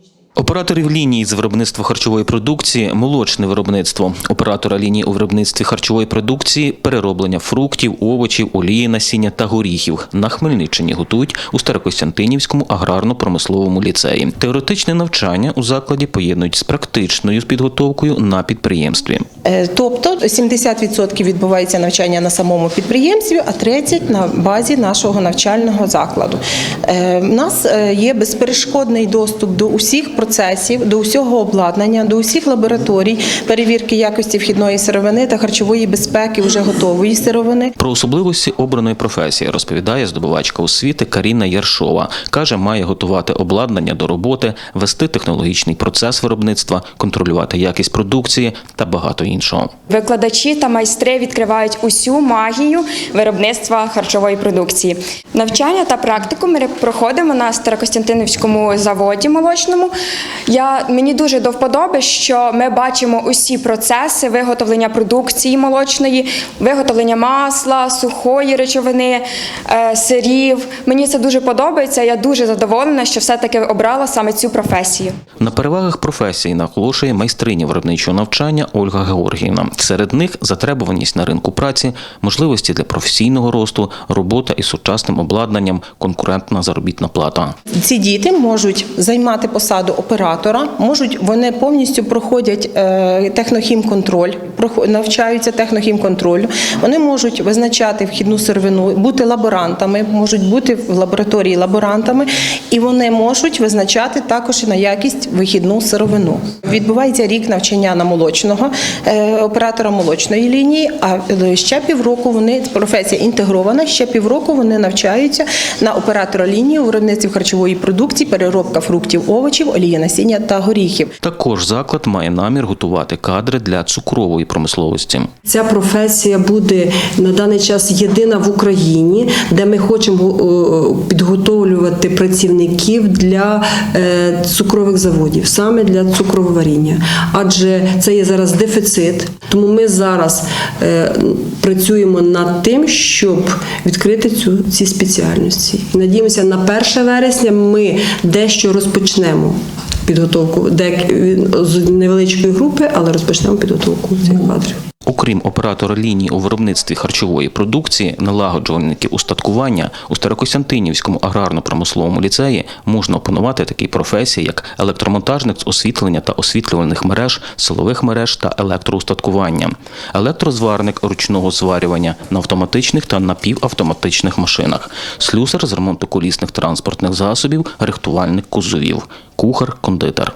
екологічний Операторів лінії з виробництва харчової продукції, молочне виробництво, оператора лінії у виробництві харчової продукції, перероблення фруктів, овочів, олії, насіння та горіхів на Хмельниччині готують у Старокостянтинівському аграрно-промисловому ліцеї. Теоретичне навчання у закладі поєднують з практичною підготовкою на підприємстві. Е, Тобто 70% відбувається навчання на самому підприємстві, а 30% на базі нашого навчального закладу. У нас е, є безперешкодний доступ до усіх процесів, до усього обладнання, до усіх лабораторій, перевірки якості вхідної сировини та харчової безпеки вже готової сировини. Про особливості обраної професії розповідає здобувачка освіти Каріна Яршова. Каже, має готувати обладнання до роботи, вести технологічний процес виробництва, контролювати якість продукції та багато іншого. Викладачі та майстри відкривають усю магію виробництва харчової продукції. Навчання та практику ми проходимо на Старокостянтинівському заводі молочному. Я, мені дуже до вподоби, що ми бачимо усі процеси виготовлення продукції молочної, виготовлення масла, сухої речовини, е, сирів. Мені це дуже подобається. Я дуже задоволена, що все-таки обрала саме цю професію. На перевагах професії наголошує майстриня виробничого навчання Ольга Георгіївна. Серед них затребуваність на ринку праці, можливості для професійного росту, робота із сучасним обладнанням, конкурентна заробітна плата. Ці діти можуть займати посаду оператора, можуть вони повністю проходять е, технохімконтроль, навчаються технохімконтролю. Вони можуть визначати вхідну сировину, бути лаборантами, можуть бути в лабораторії лаборантами, і вони можуть визначати також і на якість вихідну сировину. Відбувається рік навчання на молочного е, оператора молочної лінії. А е, ще півроку вони професія інтегрована. Ще півроку вони навчаються на оператора лінії у виробництві харчової продукції, переробка фруктів, овочів, олії насіння та горіхів. Також заклад має намір готувати кадри для цукрової промисловості. Ця професія буде на даний час єдина в Україні, де ми хочемо е, підготовлювати працівників для е, цукрових заводів, саме для цукроваріння. Адже це є зараз дефіцит. Тому ми зараз е, працюємо над тим, щоб відкрити цю ці спеціальності. Надіємося, на 1 вересня ми дещо розпочнемо. Підготовку дек- з невеличкої групи, але розпочнемо підготовку цих кадрів. Окрім оператора лінії у виробництві харчової продукції, налагоджувальників устаткування у Старокостянтинівському аграрно-промисловому ліцеї можна опанувати такі професії, як електромонтажник з освітлення та освітлювальних мереж, силових мереж та електроустаткування, електрозварник ручного зварювання на автоматичних та напівавтоматичних машинах, слюсар з ремонту колісних транспортних засобів, рихтувальник кузовів, кухар, кондитер.